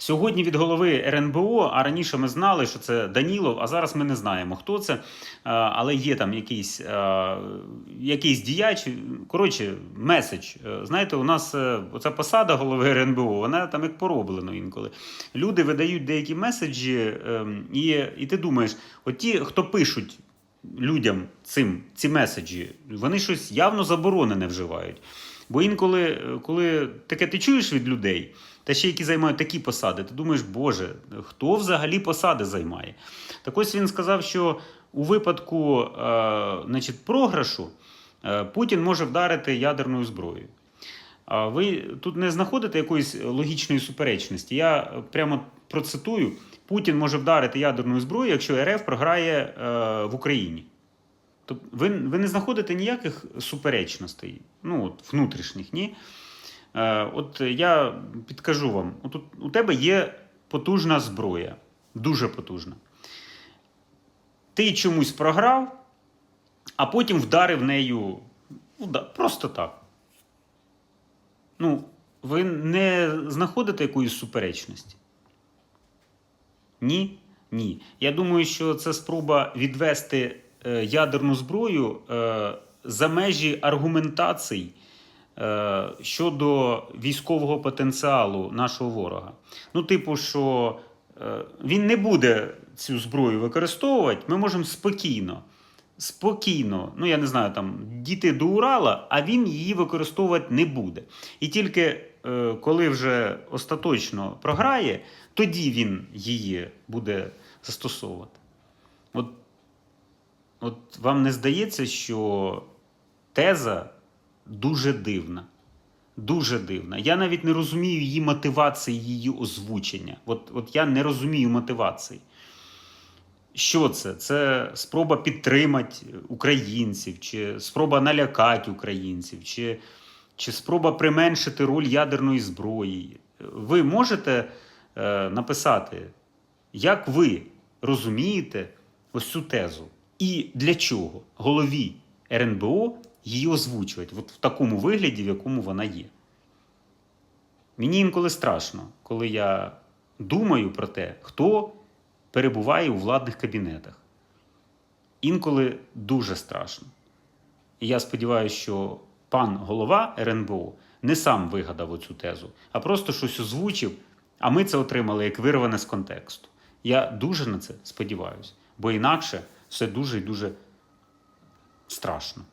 Сьогодні від голови РНБО, а раніше ми знали, що це Данілов, а зараз ми не знаємо, хто це. Е, Але є там якийсь, е, якийсь діяч. Коротше, меседж. Е, Знаєте, у нас оця посада голови РНБО, вона там як пороблено інколи. Люди видають деякі меседжі, ем, і, і ти думаєш, от ті, хто пишуть людям цим, ці меседжі, вони щось явно заборонене вживають. Бо інколи, е, коли таке ти чуєш від людей, та ще які займають такі посади, ти думаєш, Боже, хто взагалі посади займає? Так ось він сказав, що у випадку е, значить, програшу е, Путін може вдарити ядерною зброєю. А ви тут не знаходите якоїсь логічної суперечності? Я прямо процитую: Путін може вдарити ядерною зброєю, якщо РФ програє е, в Україні. Тобто ви, ви не знаходите ніяких суперечностей, ну, от, внутрішніх, ні? Е, от я підкажу вам: от, у- тебе є потужна зброя, дуже потужна. Ти чомусь програв, а потім вдарив нею ну, да, просто так. Ну, ви не знаходите якоїсь суперечності? Ні? Ні. Я думаю, що це спроба відвести ядерну зброю е, за межі аргументацій е, щодо військового потенціалу нашого ворога. Ну, типу, що е, він не буде цю зброю використовувати, ми можемо спокійно. Спокійно, ну я не знаю, там діти до Урала, а він її використовувати не буде. І тільки е, коли вже остаточно програє, тоді він її буде застосовувати. От, от вам не здається, що теза дуже дивна. Дуже дивна. Я навіть не розумію її мотивації, її озвучення. От, от я не розумію мотивації. Що це? Це спроба підтримати українців, чи спроба налякати українців, чи, чи спроба применшити роль ядерної зброї. Ви можете е, написати, як ви розумієте ось цю тезу, і для чого голові РНБО її озвучувати от в такому вигляді, в якому вона є. Мені інколи страшно, коли я думаю про те, хто перебуває у владних кабінетах. Інколи дуже страшно. І я сподіваюся, що пан голова РНБО не сам вигадав оцю тезу, а просто щось озвучив, а ми це отримали як вирване з контексту. Я дуже на це сподіваюся, бо інакше все дуже і дуже страшно.